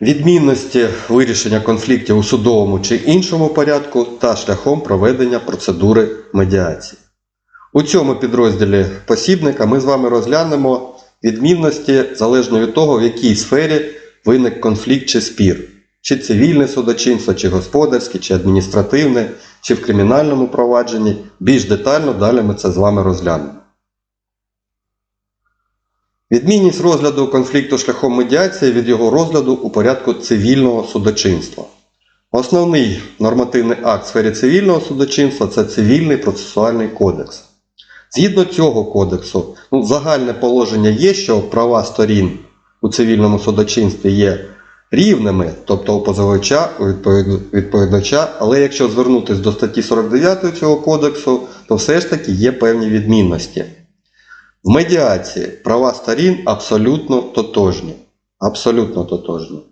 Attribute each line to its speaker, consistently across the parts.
Speaker 1: відмінності вирішення конфліктів у судовому чи іншому порядку та шляхом проведення процедури медіації. У цьому підрозділі посібника ми з вами розглянемо відмінності залежно від того, в якій сфері виник конфлікт чи спір. Чи цивільне судочинство, чи господарське, чи адміністративне, чи в кримінальному провадженні. Більш детально далі ми це з вами розглянемо. Відмінність розгляду конфлікту шляхом медіації від його розгляду у порядку цивільного судочинства. Основний нормативний акт в сфері цивільного судочинства це цивільний процесуальний кодекс. Згідно цього кодексу, ну, загальне положення є, що права сторін у цивільному судочинстві є рівними, тобто у позивача, у відповідача, але якщо звернутися до статті 49 цього кодексу, то все ж таки є певні відмінності. В медіації права сторін абсолютно тотожні. Абсолютно тотожні.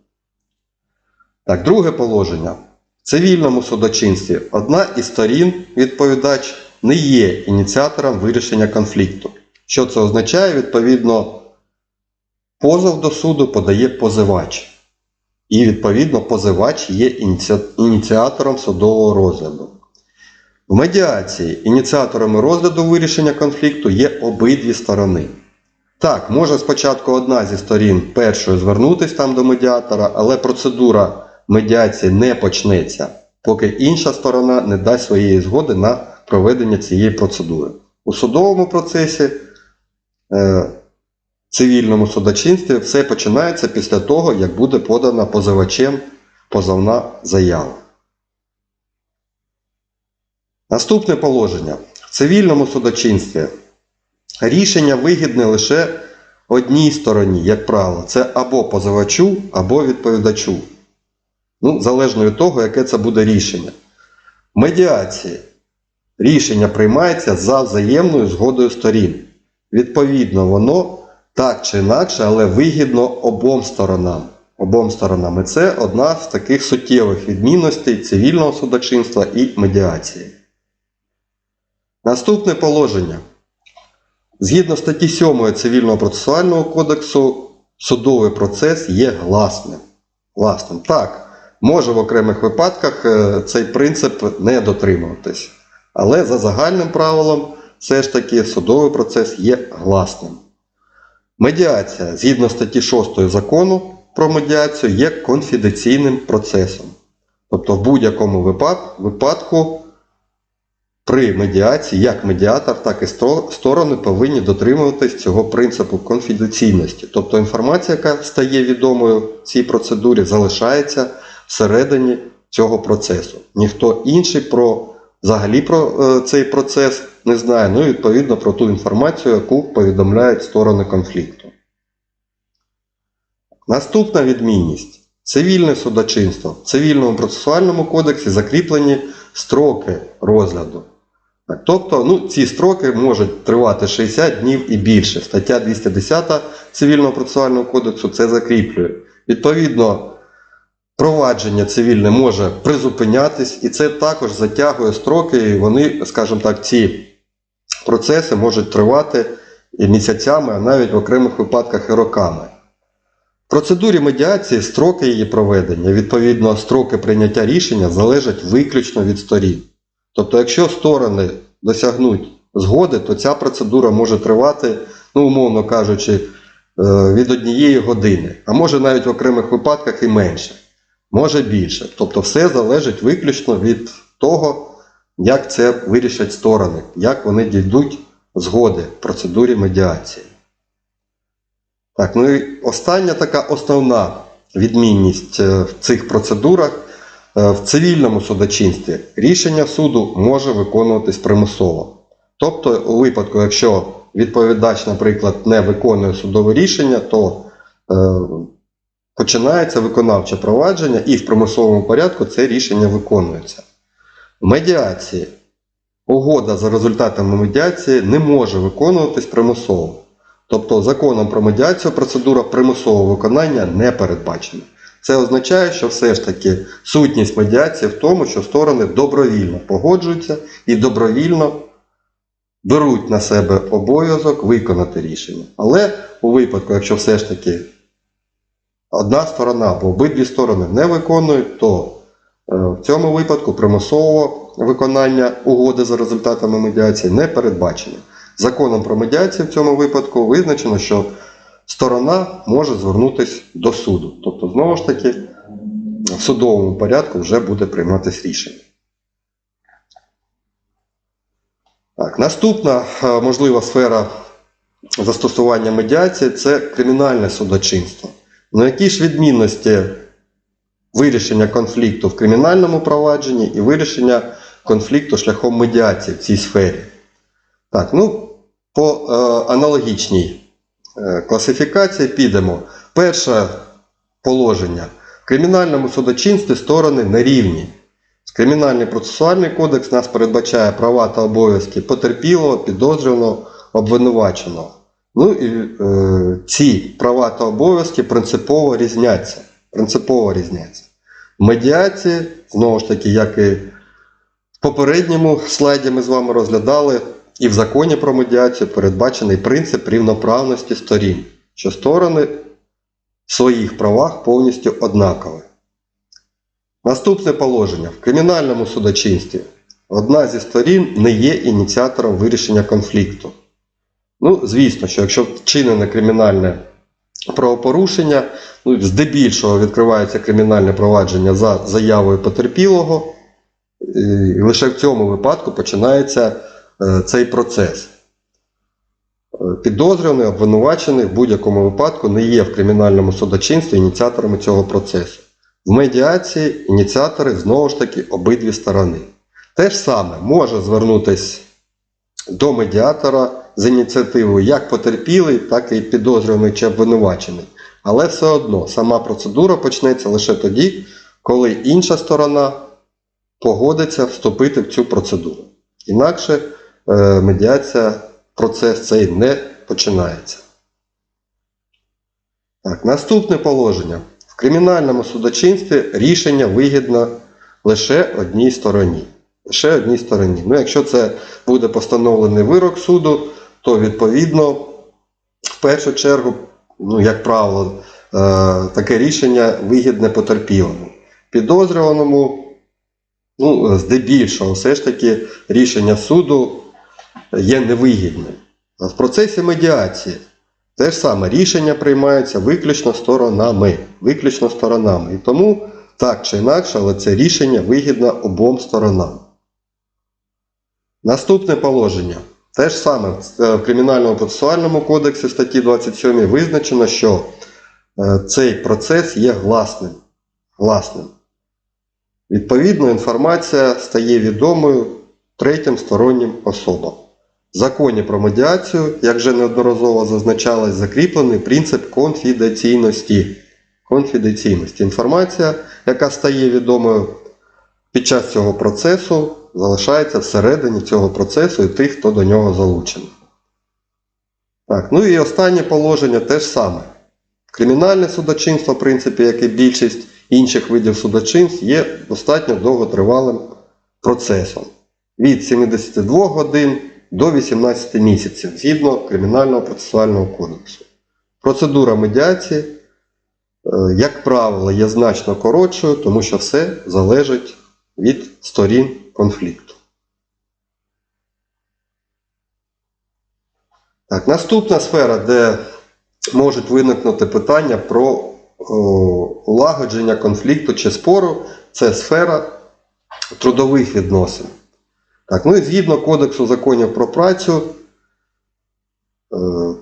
Speaker 1: Так, друге положення. В цивільному судочинстві одна із сторін, відповідач, не є ініціатором вирішення конфлікту. Що це означає? Відповідно, позов до суду подає позивач. І, відповідно, позивач є ініці- ініціатором судового розгляду. В медіації ініціаторами розгляду вирішення конфлікту є обидві сторони. Так, може спочатку одна зі сторін першою звернутися там до медіатора, але процедура медіації не почнеться, поки інша сторона не дасть своєї згоди на проведення цієї процедури. У судовому процесі, е, цивільному судочинстві, все починається після того, як буде подана позивачем позовна заява. Наступне положення. В цивільному судочинстві рішення вигідне лише одній стороні, як правило, це або позивачу, або відповідачу. Ну, залежно від того, яке це буде рішення. В медіації рішення приймається за взаємною згодою сторін. Відповідно, воно так чи інакше, але вигідно обом сторонам. Обом сторонам. І це одна з таких суттєвих відмінностей цивільного судочинства і медіації. Наступне положення. Згідно статті 7 Цивільного процесуального кодексу, судовий процес є гласним. Гласним. Так, може в окремих випадках е, цей принцип не дотримуватись. Але за загальним правилом, все ж таки судовий процес є гласним. Медіація, згідно статті 6 закону про медіацію, є конфіденційним процесом. Тобто в будь-якому випад- випадку при медіації, як медіатор, так і сторони повинні дотримуватись цього принципу конфіденційності. Тобто інформація, яка стає відомою в цій процедурі, залишається всередині цього процесу. Ніхто інший про взагалі про е, цей процес не знає, ну і відповідно про ту інформацію, яку повідомляють сторони конфлікту. Наступна відмінність. Цивільне судочинство. В цивільному процесуальному кодексі закріплені строки розгляду. Тобто ну, ці строки можуть тривати 60 днів і більше. Стаття 210 Цивільного процесуального кодексу це закріплює. Відповідно, провадження цивільне може призупинятись, і це також затягує строки, і вони, скажімо так, ці процеси можуть тривати і місяцями, а навіть в окремих випадках і роками. В процедурі медіації строки її проведення, відповідно, строки прийняття рішення залежать виключно від сторін. Тобто, якщо сторони досягнуть згоди, то ця процедура може тривати, ну, умовно кажучи, е, від однієї години, а може навіть в окремих випадках і менше, може більше. Тобто, все залежить виключно від того, як це вирішать сторони, як вони дійдуть згоди в процедурі медіації. Так, ну і остання така основна відмінність е, в цих процедурах в цивільному судочинстві рішення суду може виконуватись примусово. Тобто, у випадку, якщо відповідач, наприклад, не виконує судове рішення, то е, починається виконавче провадження і в примусовому порядку це рішення виконується. В медіації угода за результатами медіації не може виконуватись примусово. Тобто законом про медіацію процедура примусового виконання не передбачена. Це означає, що все ж таки сутність медіації в тому, що сторони добровільно погоджуються і добровільно беруть на себе обов'язок виконати рішення. Але у випадку, якщо все ж таки одна сторона або обидві сторони не виконують, то е, в цьому випадку примусового виконання угоди за результатами медіації не передбачено. Законом про медіацію в цьому випадку визначено, що сторона може звернутися до суду. Тобто, знову ж таки, в судовому порядку вже буде прийматися рішення. Так, наступна е, можлива сфера застосування медіації це кримінальне судочинство. Ну які ж відмінності вирішення конфлікту в кримінальному провадженні і вирішення конфлікту шляхом медіації в цій сфері? Так, ну, по е, аналогічній класифікації підемо. Перше положення. В кримінальному судочинстві сторони нерівні. Кримінальний процесуальний кодекс нас передбачає права та обов'язки потерпілого, підозрюваного, обвинуваченого. Ну і е, ці права та обов'язки принципово різняться. Принципово різняться. В медіації, знову ж таки, як і в попередньому слайді ми з вами розглядали, і в законі про медіацію передбачений принцип рівноправності сторін, що сторони в своїх правах повністю однакові. Наступне положення. В кримінальному судочинстві одна зі сторін не є ініціатором вирішення конфлікту. Ну, звісно, що якщо вчинене кримінальне правопорушення, ну, здебільшого відкривається кримінальне провадження за заявою потерпілого, і лише в цьому випадку починається цей процес. Е, Підозрюваний, обвинувачений в будь-якому випадку не є в кримінальному судочинстві ініціаторами цього процесу. В медіації ініціатори знову ж таки обидві сторони. Те ж саме може звернутися до медіатора з ініціативою як потерпілий, так і підозрюваний чи обвинувачений. Але все одно сама процедура почнеться лише тоді, коли інша сторона погодиться вступити в цю процедуру. Інакше е, медіація, процес цей не починається. Так, наступне положення. В кримінальному судочинстві рішення вигідно лише одній стороні. Лише одній стороні. Ну, якщо це буде постановлений вирок суду, то відповідно, в першу чергу, ну, як правило, е, таке рішення вигідне потерпілому. Підозрюваному, ну, здебільшого, все ж таки рішення суду є невигідним. В процесі медіації те ж саме рішення приймаються виключно сторонами. Виключно сторонами. І тому так чи інакше, але це рішення вигідно обом сторонам. Наступне положення. Те ж саме в Кримінальному процесуальному кодексі статті 27 визначено, що е, цей процес є гласним. гласним. Відповідно, інформація стає відомою третім стороннім особам. В законі про медіацію, як вже неодноразово зазначалось, закріплений принцип конфіденційності. Конфіденційності. Інформація, яка стає відомою під час цього процесу, залишається всередині цього процесу і тих, хто до нього залучений. Так, ну і останнє положення теж саме. Кримінальне судочинство, в принципі, як і більшість інших видів судочинств, є достатньо довготривалим процесом. Від 72 годин до 18 місяців згідно Кримінального процесуального кодексу. Процедура медіації, е, як правило, є значно коротшою, тому що все залежить від сторін конфлікту. Так, наступна сфера, де можуть виникнути питання про улагодження конфлікту чи спору, це сфера трудових відносин. Так, ну і згідно Кодексу законів про працю, е,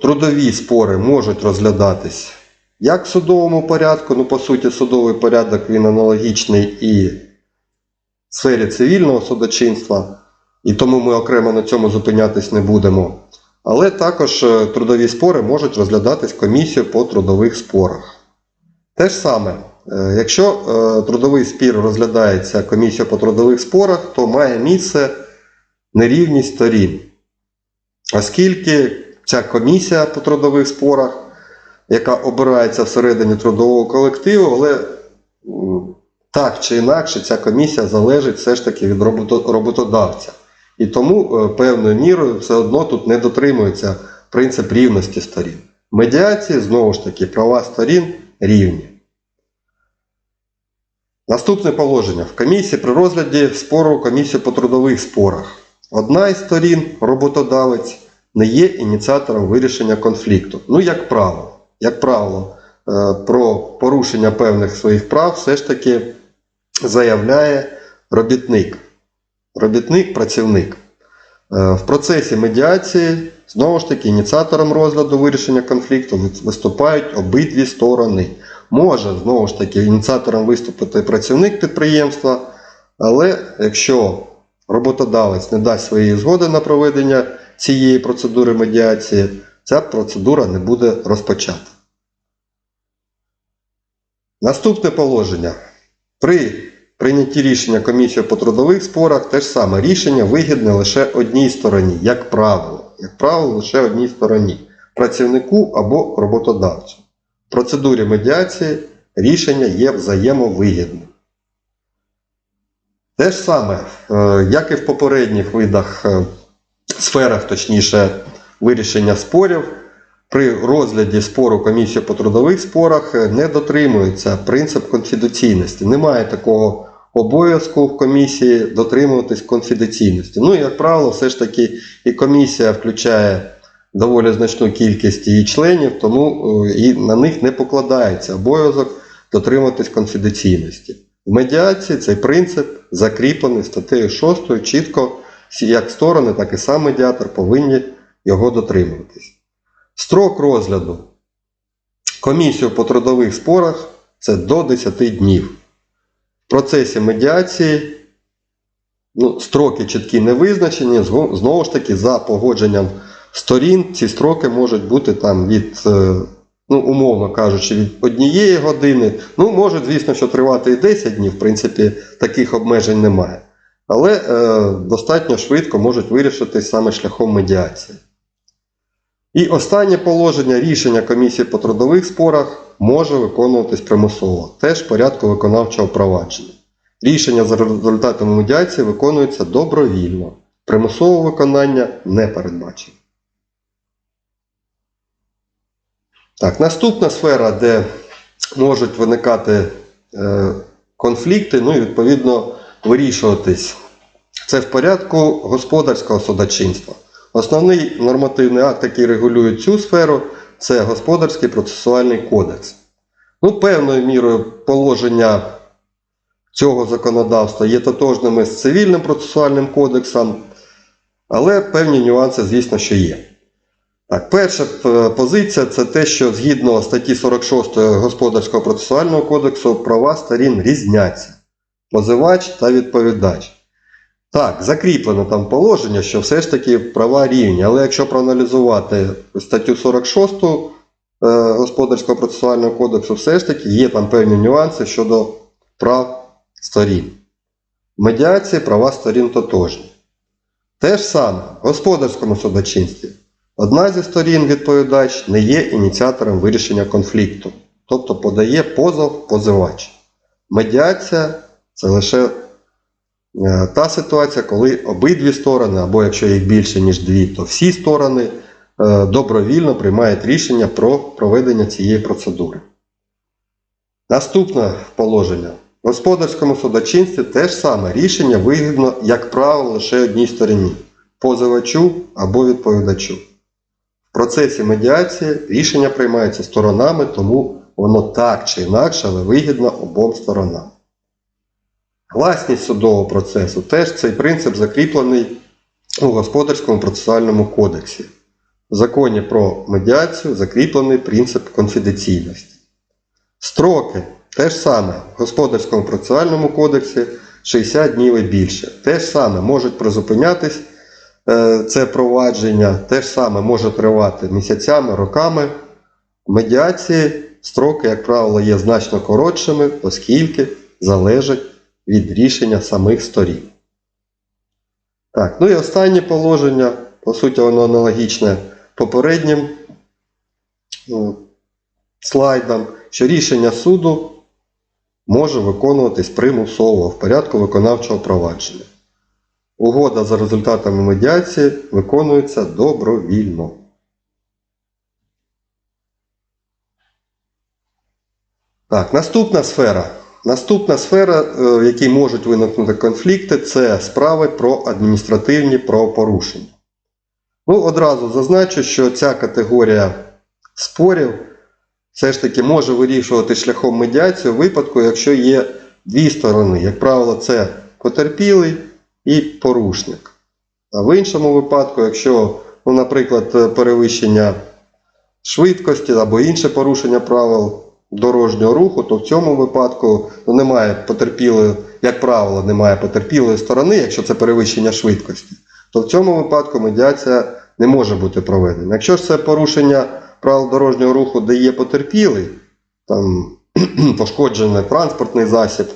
Speaker 1: трудові спори можуть розглядатись як в судовому порядку, ну, по суті, судовий порядок він аналогічний і в сфері цивільного судочинства, і тому ми окремо на цьому зупинятись не будемо. Але також е, трудові спори можуть розглядатись комісією по трудових спорах. Те ж саме, е, якщо трудовий спір розглядається комісією по трудових спорах, то має місце нерівність сторін. Оскільки ця комісія по трудових спорах, яка обирається всередині трудового колективу, але так чи інакше ця комісія залежить все ж таки від роботодавця. І тому е, певною мірою все одно тут не дотримується принцип рівності сторін. В медіації, знову ж таки, права сторін рівні. Наступне положення. В комісії при розгляді спору комісії по трудових спорах. Одна із сторін, роботодавець, не є ініціатором вирішення конфлікту. Ну, як правило, як правило, е, про порушення певних своїх прав все ж таки заявляє робітник. Робітник, працівник. Е, В процесі медіації, знову ж таки, ініціатором розгляду вирішення конфлікту виступають обидві сторони. Може, знову ж таки, ініціатором виступити працівник підприємства, але якщо роботодавець не дасть своєї згоди на проведення цієї процедури медіації, ця процедура не буде розпочата. Наступне положення. При прийнятті рішення комісії по трудових спорах те ж саме рішення вигідне лише одній стороні, як правило. Як правило, лише одній стороні працівнику або роботодавцю. В процедурі медіації рішення є взаємовигідним. Те ж саме, е, як і в попередніх видах, е, сферах, точніше, вирішення спорів, при розгляді спору комісії по трудових спорах е, не дотримується принцип конфіденційності. Немає такого обов'язку в комісії дотримуватись конфіденційності. Ну, як правило, все ж таки і комісія включає доволі значну кількість її членів, тому і на них не покладається обов'язок дотримуватись конфіденційності. В медіації цей принцип закріплений статтею 6 чітко як сторони, так і сам медіатор повинні його дотримуватись. Строк розгляду комісію по трудових спорах це до 10 днів. В процесі медіації ну, строки чіткі не визначені, знову ж таки, за погодженням сторін ці строки можуть бути там від, е, ну, умовно кажучи, від однієї години. Ну, може, звісно, що тривати і 10 днів, в принципі, таких обмежень немає. Але е, достатньо швидко можуть вирішитись саме шляхом медіації. І останнє положення рішення комісії по трудових спорах може виконуватись примусово, теж в порядку виконавчого провадження. Рішення за результатами медіації виконується добровільно. Примусове виконання не передбачено. Так, наступна сфера, де можуть виникати е, конфлікти, ну і відповідно вирішуватись. Це в порядку господарського судочинства. Основний нормативний акт, який регулює цю сферу, це Господарський процесуальний кодекс. Ну, певною мірою положення цього законодавства є тотожними з цивільним процесуальним кодексом, але певні нюанси, звісно, що є. Так, перша е, позиція це те, що згідно статті 46 Господарського процесуального кодексу права сторін різняться. Позивач та відповідач. Так, закріплено там положення, що все ж таки права рівні, але якщо проаналізувати статтю 46 е, Господарського процесуального кодексу, все ж таки є там певні нюанси щодо прав сторін. В права сторін тотожні. Те ж саме в господарському судочинстві. Одна зі сторін відповідач не є ініціатором вирішення конфлікту, тобто подає позов позивач. Медіація це лише е, та ситуація, коли обидві сторони, або якщо їх більше, ніж дві, то всі сторони е, добровільно приймають рішення про проведення цієї процедури. Наступне положення. В господарському судочинстві теж саме рішення вигідно, як правило, лише одній стороні позивачу або відповідачу. Процесі медіації рішення приймається сторонами, тому воно так чи інакше, але вигідно обом сторонам. Гласність судового процесу теж цей принцип закріплений у Господарському процесуальному кодексі. В законі про медіацію закріплений принцип конфіденційності. Строки теж саме в Господарському процесуальному кодексі 60 днів і більше. Те ж саме можуть призупинятись це провадження, те саме може тривати місяцями, роками. В медіації строки, як правило, є значно коротшими, оскільки залежать від рішення самих сторін. Так, ну і останнє положення, по суті, воно аналогічне попереднім ну, слайдам, що рішення суду може виконуватись примусово в порядку виконавчого провадження. Угода за результатами медіації виконується добровільно. Так, наступна сфера Наступна сфера, е, в якій можуть виникнути конфлікти, це справи про адміністративні правопорушення. Ну, одразу зазначу, що ця категорія спорів все ж таки може вирішувати шляхом медіації у випадку, якщо є дві сторони. Як правило, це потерпілий і порушник. А в іншому випадку, якщо, ну, наприклад, перевищення швидкості або інше порушення правил дорожнього руху, то в цьому випадку ну, немає потерпілої, як правило, немає потерпілої сторони, якщо це перевищення швидкості, то в цьому випадку медіація не може бути проведена. Якщо ж це порушення правил дорожнього руху, де є потерпілий, там пошкоджений транспортний засіб,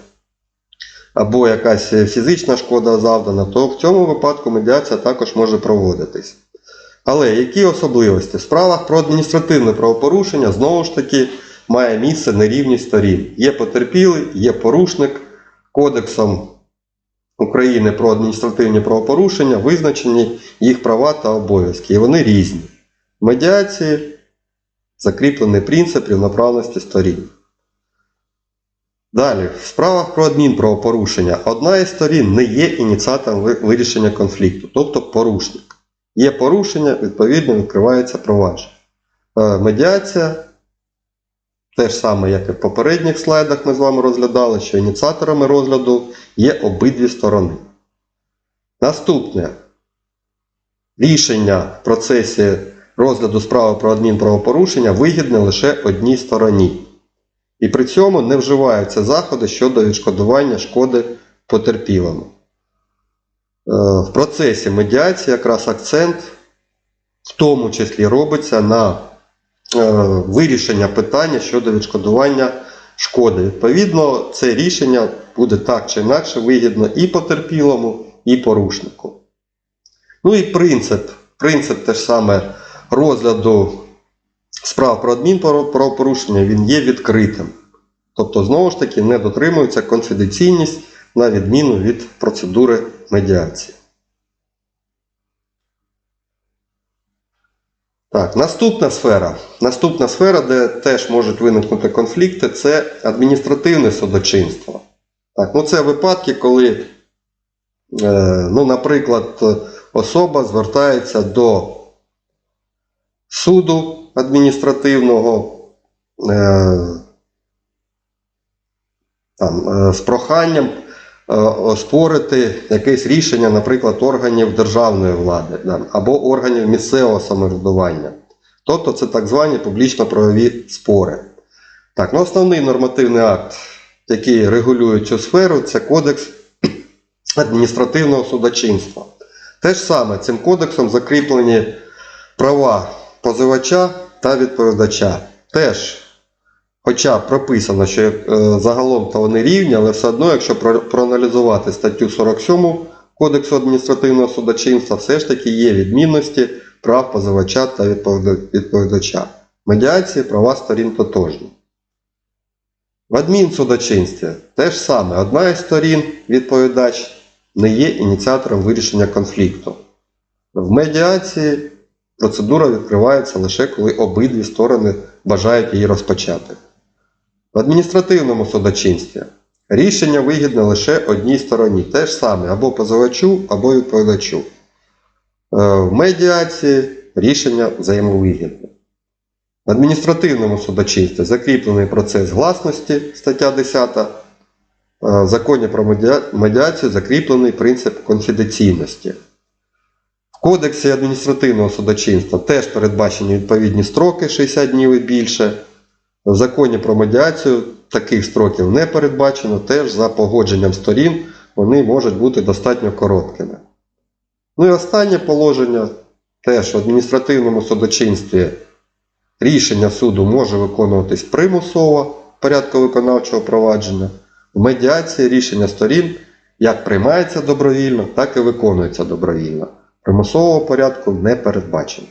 Speaker 1: або якась фізична шкода завдана, то в цьому випадку медіація також може проводитись. Але які особливості? В справах про адміністративне правопорушення знову ж таки має місце нерівність сторін. Є потерпілий, є порушник. Кодексом України про адміністративні правопорушення визначені їх права та обов'язки, і вони різні. В медіації закріплений принцип рівноправності сторін. Далі, в справах про адмінправопорушення одна із сторін не є ініціатором вирішення конфлікту, тобто порушник. Є порушення, відповідно, відкривається провадження. Е, Медіація, те ж саме, як і в попередніх слайдах ми з вами розглядали, що ініціаторами розгляду є обидві сторони. Наступне рішення в процесі розгляду справи про адмінправопорушення вигідне лише одній стороні. І при цьому не вживаються заходи щодо відшкодування шкоди потерпілому. Е, В процесі медіації якраз акцент в тому числі робиться на е, вирішення питання щодо відшкодування шкоди. Відповідно, це рішення буде так чи інакше вигідно і потерпілому, і порушнику. Ну і принцип. Принцип теж саме розгляду справ про адмінправопорушення він є відкритим. Тобто, знову ж таки, не дотримується конфіденційність на відміну від процедури медіації. Так, наступна сфера. Наступна сфера, де теж можуть виникнути конфлікти, це адміністративне судочинство. Так, ну це випадки, коли, е, ну, наприклад, особа звертається до суду адміністративного е, там, е, з проханням е, оспорити якесь рішення, наприклад, органів державної влади да, або органів місцевого самоврядування. Тобто це так звані публічно-правові спори. Так, ну основний нормативний акт, який регулює цю сферу, це Кодекс адміністративного судочинства. Те ж саме цим кодексом закріплені права позивача та відповідача. Теж, хоча прописано, що е, загалом то вони рівні, але все одно, якщо проаналізувати статтю 47 Кодексу адміністративного судочинства, все ж таки є відмінності прав позивача та відповідача. Медіації права сторін тотожні. В адмінсудочинстві те ж саме. Одна із сторін, відповідач, не є ініціатором вирішення конфлікту. В медіації процедура відкривається лише коли обидві сторони бажають її розпочати. В адміністративному судочинстві рішення вигідне лише одній стороні, те ж саме або позивачу, або відповідачу. Е, В медіації рішення взаємовигідне. В адміністративному судочинстві закріплений процес гласності, стаття 10. Е, В законі про медіацію закріплений принцип конфіденційності. В Кодексі адміністративного судочинства теж передбачені відповідні строки 60 днів і більше. В законі про медіацію таких строків не передбачено, теж за погодженням сторін вони можуть бути достатньо короткими. Ну і останнє положення теж в адміністративному судочинстві рішення суду може виконуватись примусово в порядку виконавчого провадження. В медіації рішення сторін як приймається добровільно, так і виконується добровільно. Примусового порядку не передбачено.